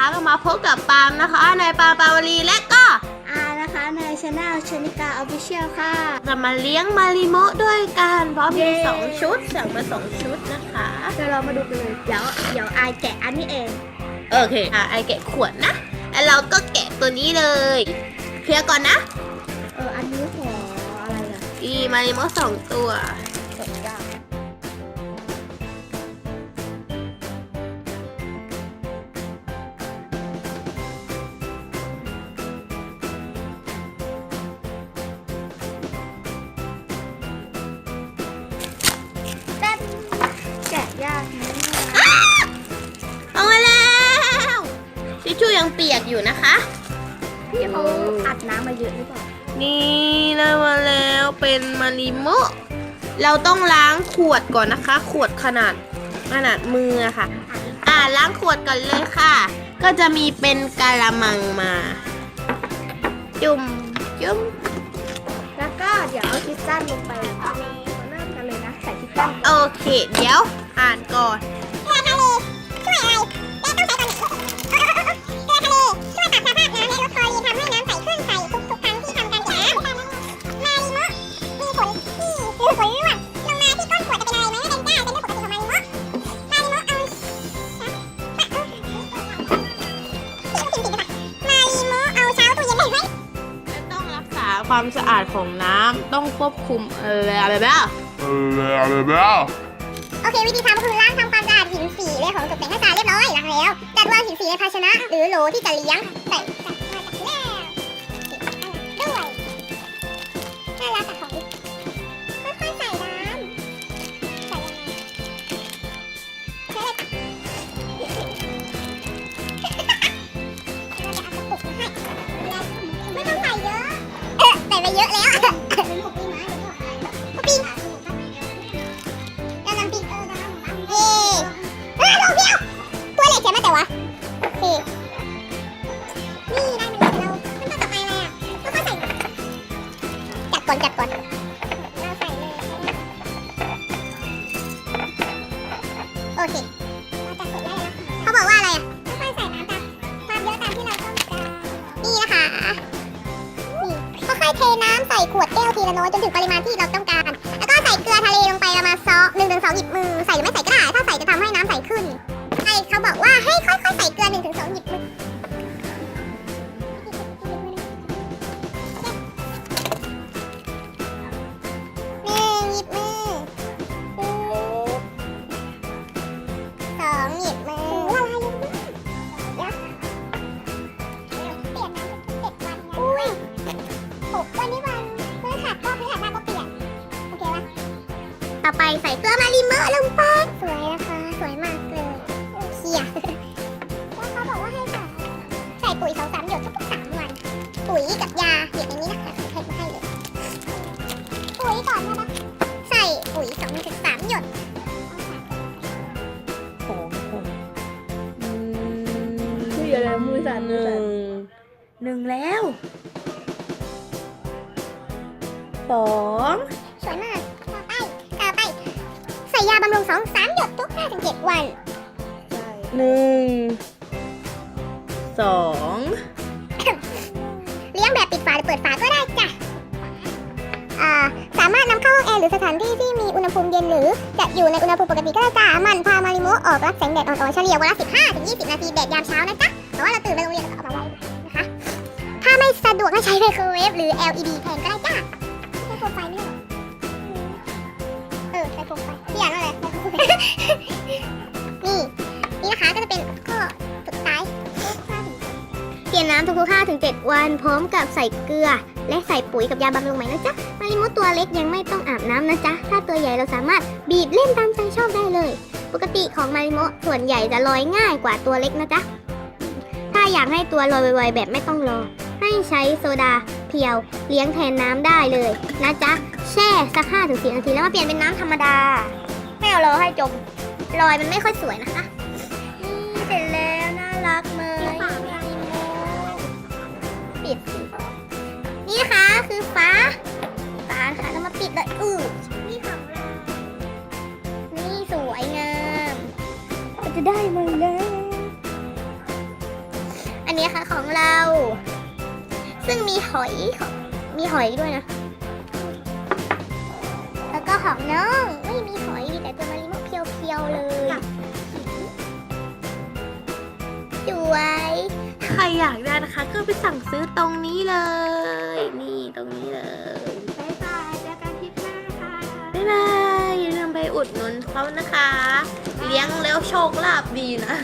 นะคะก็มาพบกับปาล์มนะคะในปาล์มปาวลีและก็อานะคะในช anel ชนิกาออฟฟิเชียลค่ะ จะมาเลี้ยงมาริโมะด้วยกันเพราะมี เย้สองชุดสั่งมาสองชุดนะคะ เดี๋ยวเรามาดูกันเลย เดี๋ยวเดี๋ยวอายแกะอันนี้เอง โอเค อะไอแกะขวดนะ แล้วเราก็แกะตัวนี้เลย เคลียร์ก่อนนะ เอออันนี้หัวอะไรอะอีมาริโมะสองตัว ยังเปียกอยู่นะคะ พี่เขาอัดน้ำมาเยอะหรือเปล่านี่ได้มาแล้วเป็นมาริโมะเราต้องล้างขวดก่อนนะคะ ขวดขนาดขนาดมืออะค่ะ อ่าล้างขวดก่อนเลยค่ะ ก็จะมีเป็นกะละมังมา จุ่มจุ่มแล้วก็เดี๋ยวเอาคิดสั้นลงไปเอาเริ่มกันเลยนะใส่คิดสั้นโอเค เดี๋ยวอ่านก่อน ความสะอาดของน้ำต้องควบคุมอะไรอะไรแบบ Blah. โอเควิธีทำก็คือล้างทำความสะอาดหินสีและของตกแต่งให้สะอาดเรียบร้อยล้างแล้วจัดวางหินสีในภาชนะ หรือโหลที่จะเลี้ยงใส่ ไปเยอะแล้วปีไม้หรือเปล่าปีแล้วน้ำพริกเออน้ำเอ๊ะเออลงเดียวตัวเล็กใช่ไหมแต่วะโอเคนี่ได้มันแล้วเราขั้นตอนต่อไปอะไรอะแล้วก็ใส่จัดก่อนจัดก่อนเราใส่เลยโอเค ขวดแก้วทีละน้อยจนถึงปริมาณที่เราต้องการ แล้วก็ใส่เกลือทะเลลงไปประมาณซอหนึ่งถึงสองหยิบมือ อไปใส่เกลือมาริเมอร์ลงไปสวยนะคะ สวยมากเลยเคียแล้วเขาบอกว่าให้ใส่ใส่ปุ๋ยสองสามหยดทุกๆสามวัน ปุ๋ยกับยาหยิบในนี้นะคะให้ให้เลยปุ๋ยก่อนนะใส่ปุ๋ยสองถึงสามหยดขององมืออะไรมือสั่นหนึ่งหนึ่งแล้วสองสวยมาก ส่ยาบำรุงสองสามหยดทุกห้าถึงเจ็ดวัน ใช่หนึ่งสองเลี้ยงแบบปิดฝาหรือเปิดฝาก็ได้จ้ะอ่าสามารถนำเข้าห้องแอร์หรือสถานที่ที่มีอุณหภูมิเย็นหรือ จะอยู่ในอุณหภูมิปกติก็ได้จ้ะหมันพามาริโมะออกรับแสงแดดอ่อนๆเฉลี่ยวันละ15ถึง20นาทีแดดยามเช้านะจ๊ะเพราะว่าเราตื่นไปโรงเรียนก็เอามาไว้นะคะ ถ้าไม่สะดวกให้ใช้ไมโครเวฟหรือ LED แทนก็ได้จ้ะใช้โคมไฟ ลี่ยนน้ำทุกๆ5ถึง7วัน พร้อมกับใส่เกลือ และใส่ปุ๋ยกับยาบำรุงใหม่นะจ๊ะมาริโมตัวเล็กยังไม่ต้องอาบน้ำนะจ๊ะ ถ้าตัวใหญ่เราสามารถบีบเล่นตามใจชอบได้เลย ปกติของมาริโมส่วนใหญ่จะลอยง่ายกว่าตัวเล็กนะจ๊ะ ถ้าอยากให้ตัวลอยไวๆแบบไม่ต้องรอ ให้ใช้โซดาเพียวเลี้ยงแทนน้ำได้เลยนะจ๊ะ แช่สัก5ถึง10นาทีแล้วมาเปลี่ยนเป็นน้ำธรรมดา ไม่เอารอให้จมลอยมันไม่ค่อยสวยนะคะ จะได้มาแล้วนี้ค่ะของเรา ซึ่งมีหอยของมีหอยด้วยนะ แล้วก็ของน้องไม่มีหอยมีแต่ตัวมาริโมเพียวๆเลยสวยใครอยากได้นะคะ ก็ไปสั่งซื้อตรงนี้เลย นี่ตรงนี้เลย บ๊ายบายเจอกันคลิปหน้าค่ะ บ๊ายบายอย่าลืมไป อุดหนุนเขานะคะ เลี้ยงแล้วโชคลาภดีนะ